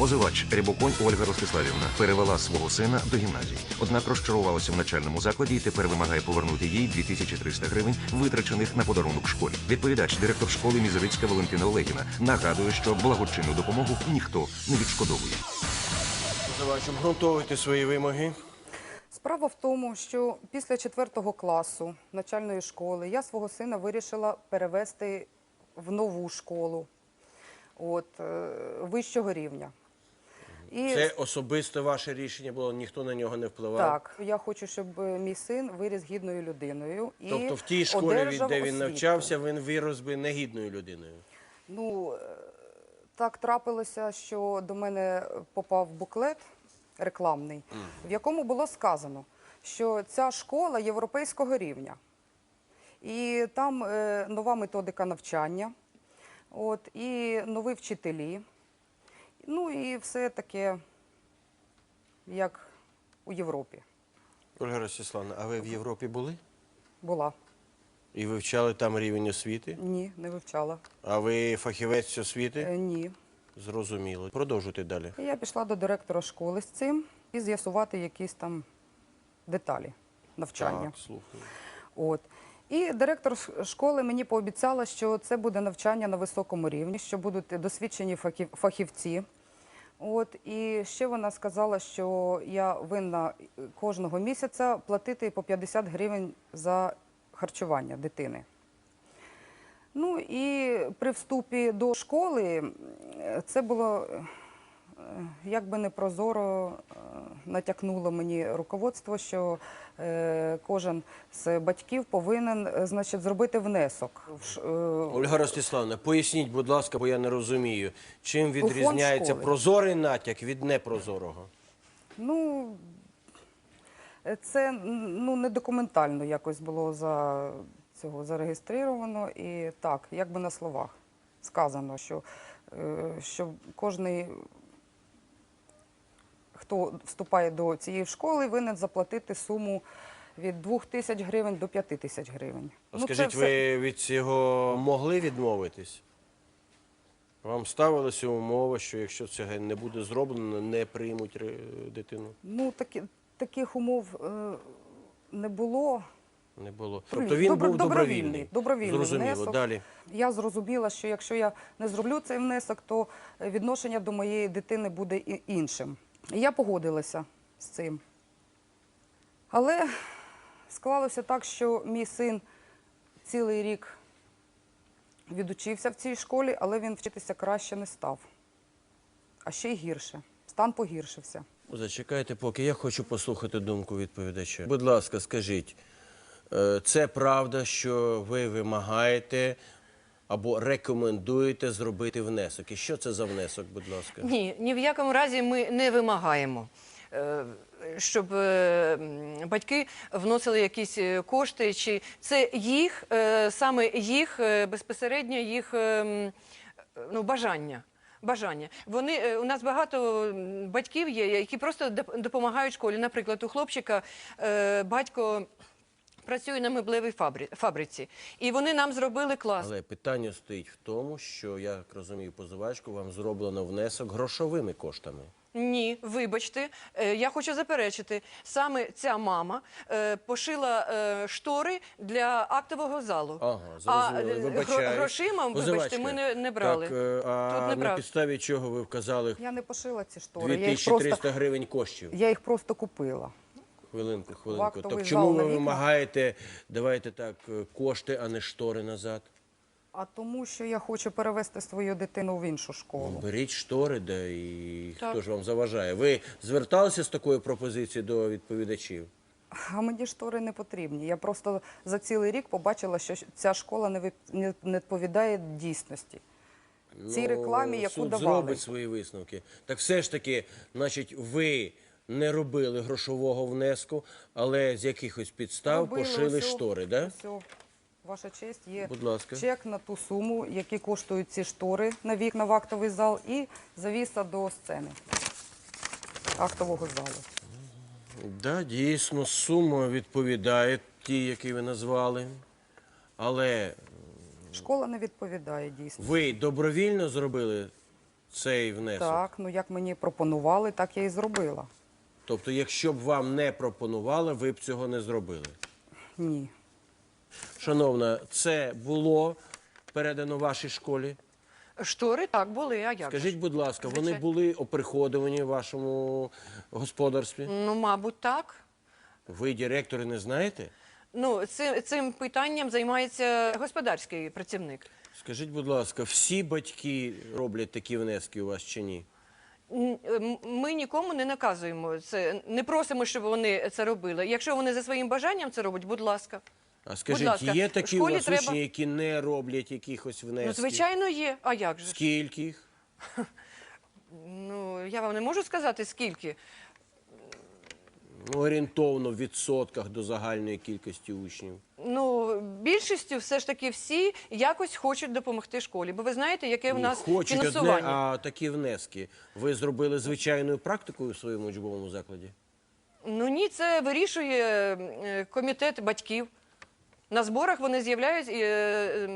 Позивач Рябоконь Ольга Ростиславівна перевела свого сина до гімназії. Однак розчарувалася в начальному закладі і тепер вимагає повернути їй 2300 гривень, витрачених на подарунок школі. Відповідач, директор школи Мізерицька Валентина Олегіна, нагадує, що благочинну допомогу ніхто не відшкодовує. Позивач, обґрунтовуйте свої вимоги. Справа в тому, що після 4 класу начальної школи я свого сина вирішила перевести в нову школу от, е, вищого рівня. І Це особисто ваше рішення було, ніхто на нього не впливав. так, я хочу, щоб е, мій син виріс гідною людиною. І Тобто в тій школі, від- одержав де він освіту. навчався, він вирос би негідною людиною. Ну, е, так трапилося, що до мене попав буклет рекламний, в якому було сказано, що ця школа європейського рівня. І там е, нова методика навчання, от, і нові вчителі. Ну і все таке, як у Європі Ольга Ростиславна, а ви в Європі були? була. І вивчали там рівень освіти? Ні, не вивчала. А ви фахівець освіти? Е, ні. Зрозуміло. Продовжуйте далі. Я пішла до директора школи з цим і з'ясувати якісь там деталі навчання. Так, слухаю. От. І директор ш- школи мені пообіцяла, що це буде навчання на високому рівні, що будуть досвідчені фахів- фахівці. От. І ще вона сказала, що я винна кожного місяця платити по 50 гривень за харчування дитини. Ну і при вступі до школи е, це було е, якби не прозоро е, натякнуло мені руководство, що е, кожен з батьків повинен значить, зробити внесок. Ольга Ростиславна, поясніть, будь ласка, бо я не розумію, чим відрізняється прозорий натяк від непрозорого? Ну, це ну, не документально якось було за цього зареєстровано. І так, якби на словах сказано, що, що кожний, хто вступає до цієї школи, винен заплатити суму від 2 тисяч гривень до 5 тисяч гривень. А Ну, це Скажіть, все- ви від цього могли відмовитись? Вам ставилася умова, що якщо це не буде зроблено, не приймуть дитину? Ну, такі, таких умов е, не було. Не було. Тобто він був добровільний, добровільний. Зрозуміло. внесок. Далі. Я зрозуміла, що якщо я не зроблю цей внесок, то відношення до моєї дитини буде іншим. Я погодилася з цим. Але склалося так, що мій син цілий рік відучився в цій школі, але він вчитися краще не став. А ще й гірше. Стан погіршився. Зачекайте, поки я хочу послухати думку відповідача. Будь ласка, скажіть, е, це правда, що ви вимагаєте або рекомендуєте зробити внесок? І що це за внесок, будь ласка? Ні, ні в якому разі ми не вимагаємо, е, щоб е, батьки вносили якісь е, кошти, чи це їх, саме їх безпосередньо їх ну, бажання. Бажання. Вони у нас багато батьків є, які просто доп- допомагають школі. Наприклад, у хлопчика батько працює на меблевій фабриці, і вони нам зробили клас. Але питання стоїть в тому, що я як розумію, позивачку вам зроблено внесок грошовими коштами. Ні, вибачте, е, я хочу заперечити. Саме ця мама е, пошила е, штори для актового залу. Ага, зрозуміло. грошима, вибачте, ми не, не брали. Так, а Тут не на підставі чого ви вказали Я не пошила ці штори. Я їх просто, гривень коштів? я їх просто купила. Хвилинку, хвилинку. Так чому ви вимагаєте, давайте так, е, кошти, а не штори назад? А тому, що я хочу перевести свою дитину в іншу школу. Беріть штори, да і Так. хто ж вам заважає? Ви зверталися з такою пропозицією до відповідачів? А мені штори не потрібні. Я просто за цілий рік побачила, що ця школа не вип- не не відповідає дійсності. Цій рекламі, яку Ну, суд давали. зробить свої висновки. Так все ж таки, значить, ви не робили грошового внеску, але з якихось підстав Робили пошили штори, да? Ваша честь, є Будь ласка. чек на ту суму, які коштують ці штори на вікна в актовий зал, і завіса до сцени актового залу. Да, дійсно, сума відповідає ті, які ви назвали. Але Школа не відповідає дійсно. ви добровільно зробили цей внесок? Так, ну як мені пропонували, так я і зробила. Тобто, якщо б вам не пропонували, ви б цього не зробили. Ні. Шановна, це було передано вашій школі. Штори так були, а як? Скажіть, будь ласка, вони Звичайно. були оприходовані в вашому господарстві? Ну, мабуть, так. Ви директори не знаєте? Ну, цим, цим питанням займається господарський працівник. Скажіть, будь ласка, всі батьки роблять такі внески у вас чи ні? М- Ми нікому не наказуємо це, не просимо, щоб вони це робили. Якщо вони за своїм бажанням це роблять, будь ласка. А скажіть, ласка, є такі у вас треба- учні, які не роблять якихось внесків? Ну, звичайно, є. А як же? Скільки їх? Ну, я вам не можу сказати, скільки. Ну, орієнтовно в відсотках до загальної кількості учнів. Ну, більшістю все ж таки всі якось хочуть допомогти школі. Бо ви знаєте, яке в Ні, нас хочуть одне, а такі внески ви зробили звичайною практикою в своєму учбовому закладі? Ну ні, це вирішує е, комітет батьків. На зборах вони з'являються і, е,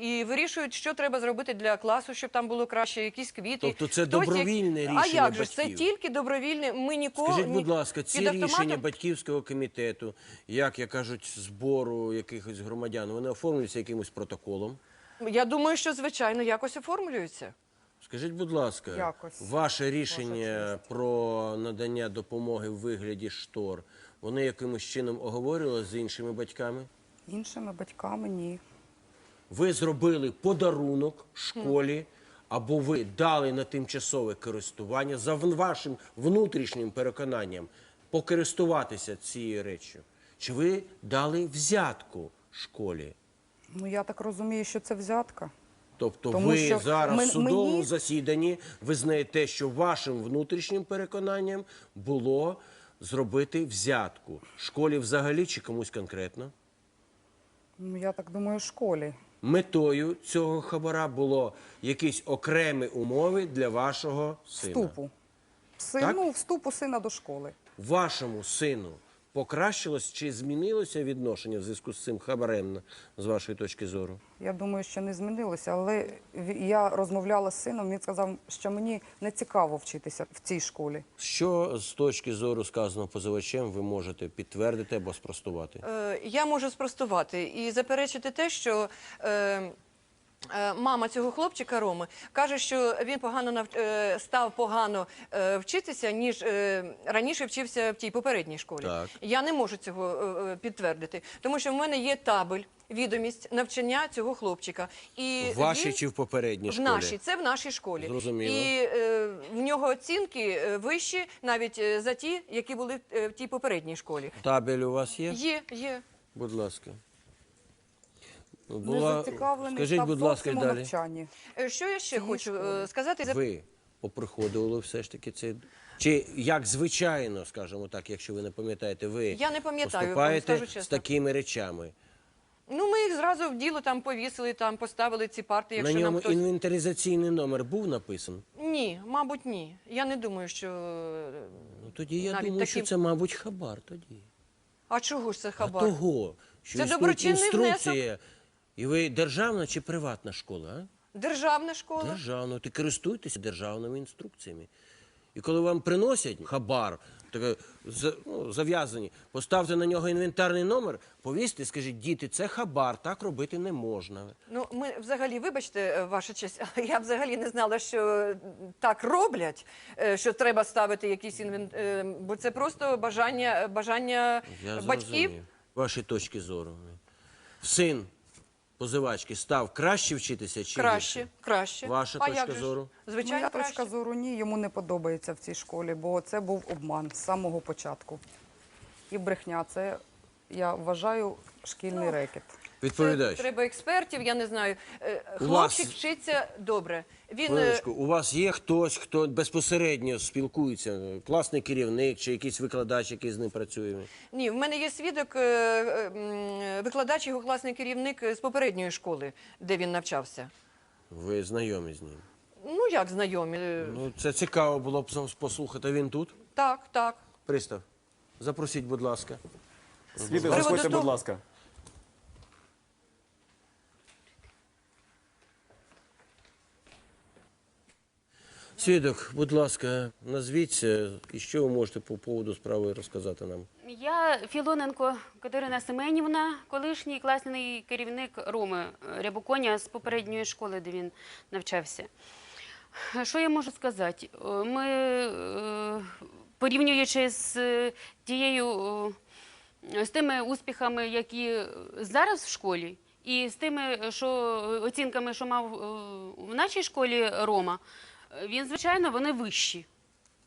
і вирішують, що треба зробити для класу, щоб там було краще, якісь квіти. Тобто це Хтось як- добровільне А як же ж, це тільки добровільне. Ми нікого Скажіть, будь ласка, ці під рішення батьківського комітету, як я кажуть, збору якихось громадян, вони оформлюються якимось протоколом. Я думаю, що звичайно якось оформлюються. Скажіть, будь ласка, Якось. ваше рішення про надання допомоги в вигляді штор, вони якимось чином оговорювали з іншими батьками? Іншими батьками ні. Ви зробили подарунок школі, або ви дали на тимчасове користування за вашим внутрішнім переконанням покористуватися цією реччю? Чи ви дали взятку школі? Ну я так розумію, що це взятка. Тобто Тому ви що зараз ми- в судовому мені- засіданні визнаєте, що вашим внутрішнім переконанням було зробити взятку школі взагалі чи комусь конкретно? Ну я так думаю, школі. Метою цього хабара було якісь окремі умови для вашого сина. Вступу. Сину, Так? ну, вступу сина до школи. Вашому сину покращилось чи змінилося відношення в зв'язку з цим хабарем з вашої точки зору? Я думаю, що не змінилося, але в- я розмовляла з сином, він сказав, що мені не цікаво вчитися в цій школі. Що з точки зору сказаного позивачем ви можете підтвердити або спростувати? Е, Я можу спростувати і заперечити те, що е, мама цього хлопчика Роми каже, що він погано нав... е, став погано е, вчитися, ніж е, раніше вчився в тій попередній школі. Так. Я не можу цього е, е, підтвердити, тому що в мене є табель, відомість навчання цього хлопчика. І В вашій він... чи в попередній В нашій, це в нашій школі. Зрозуміло. І е, в нього оцінки е, вищі навіть е, за ті, які були е, в тій попередній школі. Табель у вас є? Є, є. Будь ласка. Не Була... зацікавлений Скажіть, будь ласка, зовсім у далі. навчанні. Е, Що я ще Цієї хочу е, школи. сказати? За- Ви оприходували все ж таки цей... Чи як звичайно, скажімо так, якщо ви не пам'ятаєте, ви Я не пам'ятаю, вам поступаєте скажу чесно. з такими речами. Ну, ми їх зразу в діло там повісили, там поставили ці парти, якщо На нам ньому хтось... інвентаризаційний номер був написаний? Ні, мабуть, ні. Я не думаю, що... Ну тоді я Навіть думаю, що це, мабуть, хабар тоді. А чого ж це хабар? А того, що Це існує доброчинний інструкція. І ви державна чи приватна школа? А? Державна школа. Державно. Ти користуєтеся державними інструкціями. І коли вам приносять хабар, таке, за- ну, зав'язані, поставте на нього інвентарний номер, повісьте, скажіть, діти, це хабар, так робити не можна. Ну, ми взагалі, вибачте, е, ваша честь, я взагалі не знала, що так роблять, е, що треба ставити якісь інвент... е, бо це просто бажання, бажання Я батьків. зрозумів. Ваші точки зору. Син позивачки став краще вчитися чи Краще, гірше? краще. Ваша а точка як же ж? зору? Звичайно, Моя краще. точка зору ні, йому не подобається в цій школі, бо це був обман з самого початку. І брехня це, я вважаю, шкільний Ну, рекет. Відповідач. Це треба експертів, я не знаю. Е, Хлопчик вас- вчиться добре. Він е, Хвилиночку, у вас є хтось, хто безпосередньо спілкується, класний керівник чи якийсь викладач, який з ним працює? ні, в мене є свідок, е, е, м, викладач, його класний керівник з попередньої школи, де він навчався. Ви знайомі з ним? Ну як знайомі? Е, Ну, це цікаво було б послухати. Він тут? Так, так. Пристав. Запросіть, будь ласка. Свідок, Приводу заходьте, того- будь ласка. Свідок, будь ласка, назвіться і що ви можете по поводу справи розказати нам? Я Філоненко Катерина Семенівна, колишній класний керівник Роми Рябоконя з попередньої школи, де він навчався. Що я можу сказати? Е, Ми, е, порівнюючи з е, тією, е, з тими успіхами, які зараз в школі, і з тими, що оцінками, що мав е, в нашій школі Рома, е, він, звичайно, вони вищі.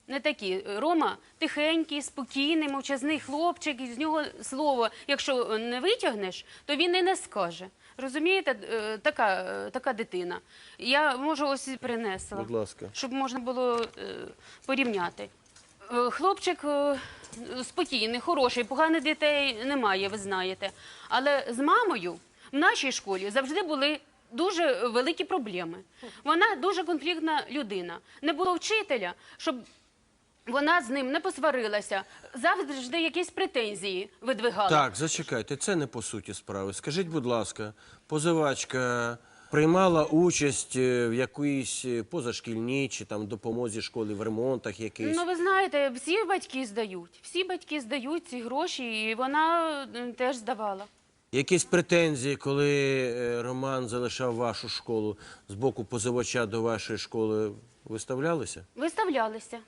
Не такі. Рома тихенький, спокійний, мовчазний хлопчик, і з нього слово, якщо не витягнеш, то він і не скаже. Розумієте, Е, така, е, така дитина. Я можу ось і принесла, Будь ласка. щоб можна було е, порівняти. Е, Хлопчик е, спокійний, хороший, поганих дітей немає, ви знаєте. Але з мамою в нашій школі завжди були дуже великі проблеми. Вона дуже конфліктна людина. Не було вчителя, щоб вона з ним не посварилася, завжди якісь претензії видвигала. Так, зачекайте, це не по суті справи. Скажіть, будь ласка, позивачка приймала участь е, в якоїсь е, позашкільній чи там допомозі школи в ремонтах якийсь? Ну, ви знаєте, всі батьки здають. Всі батьки здають ці гроші, і вона теж здавала. Якісь претензії, коли е, Роман залишав вашу школу з боку позивача до вашої школи, виставлялися? Виставлялися.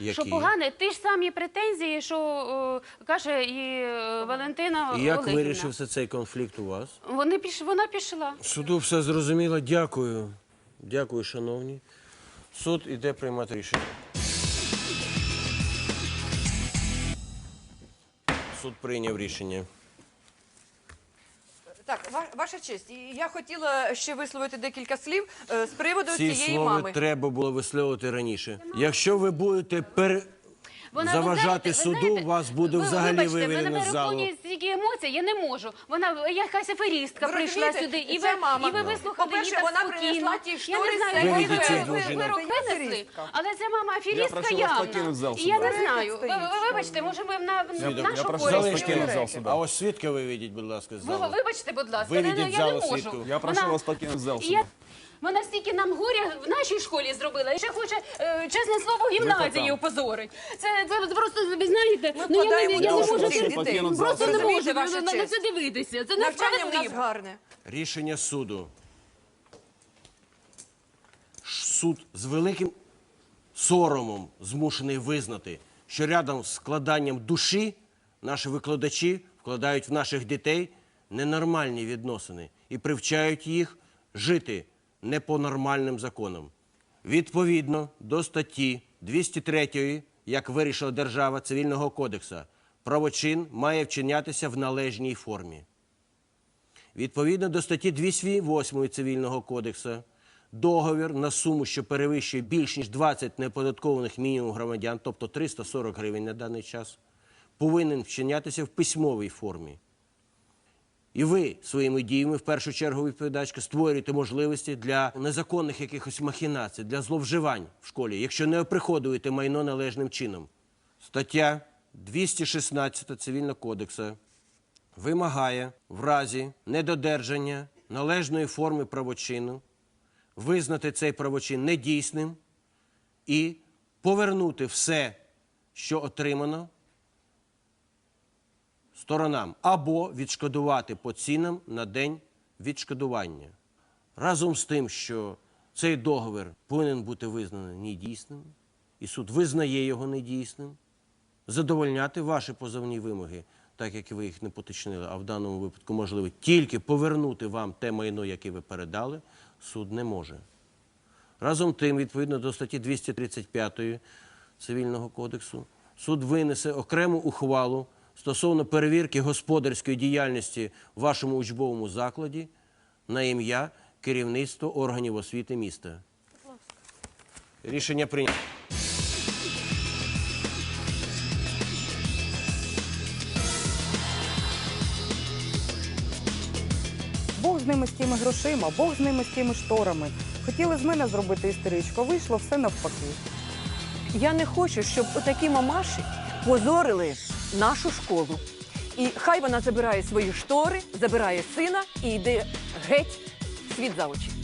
Які? Що погане, ті ж самі претензії, що е, каже і е, Валентина І як Олегівна. вирішився цей конфлікт у вас? Вони піш... Вона пішла. Суду все зрозуміло. Дякую. Дякую, шановні. Суд іде приймати рішення. Суд прийняв рішення. Так, ва- ваша честь, і я хотіла ще висловити декілька слів е, з приводу Ці цієї слова мами. треба було висловити раніше. Якщо ви будете пере... Вона, ви заважати знаєте, ви суду, знаєте, вас буде ви- взагалі вибачте, виведено мене з залу. переповнює стільки емоцій, я не можу. Вона якась аферістка Ви прийшла розумієте, сюди, і ви, мама, і ви вислухали по-перше, її так вона спокійно. принесла ті я штори не з знаю, Виведіть які цих ви, двох ви, жінок. вирок Це винесли, аферістка. але ця мама аферістка прошу вас покинути явна. зал І я не суда. знаю, ви, ви вибачте, може ви на, Свідок, нашу я прошу користь. вас що покинути ви- зал. А ось свідка виведіть, будь ласка, з Ви, залу. вибачте, будь ласка, Виведіть я, залу не можу. свідку. Я прошу вас покинути зал І я- суда. Вона стільки нам горя в нашій школі зробила, і ще хоче, е, чесне слово, гімназії там. опозорить. Це, це просто, ви знаєте, Ми ну я, не, я не можу дітей. Просто не можу Розумієте, ваша на, на честь? це дивитися. Це Навчання в нас несправедливо. гарне. Рішення суду. Суд з великим соромом змушений визнати, що рядом з складанням душі наші викладачі вкладають в наших дітей ненормальні відносини і привчають їх жити не по нормальним законам. Відповідно до статті 203, як вирішила держава Цивільного кодексу, правочин має вчинятися в належній формі. Відповідно до статті 208 Цивільного кодексу, договір на суму, що перевищує більш ніж 20 неподаткованих мінімум громадян, тобто 340 гривень на даний час, повинен вчинятися в письмовій формі. І ви своїми діями, в першу чергу, відповідачка, створюєте можливості для незаконних якихось махінацій, для зловживань в школі, якщо не оприходуєте майно належним чином. Стаття 216 Цивільного кодексу вимагає в разі недодержання належної форми правочину визнати цей правочин недійсним і повернути все, що отримано сторонам, або відшкодувати по цінам на день відшкодування. Разом з тим, що цей договір повинен бути визнаний недійсним, і суд визнає його недійсним, задовольняти ваші позовні вимоги, так як ви їх не поточнили, а в даному випадку можливо тільки повернути вам те майно, яке ви передали, суд не може. Разом тим, відповідно до статті 235 Цивільного кодексу, суд винесе окрему ухвалу стосовно перевірки господарської діяльності в вашому учбовому закладі на ім'я керівництва органів освіти міста. Рішення прийнято. Бог з ними з тими грошима, Бог з ними з тими шторами. Хотіли з мене зробити істеричку, вийшло все навпаки. Я не хочу, щоб отакі мамаші позорили нашу школу. І хай вона забирає свої штори, забирає сина і йде геть світ за очі.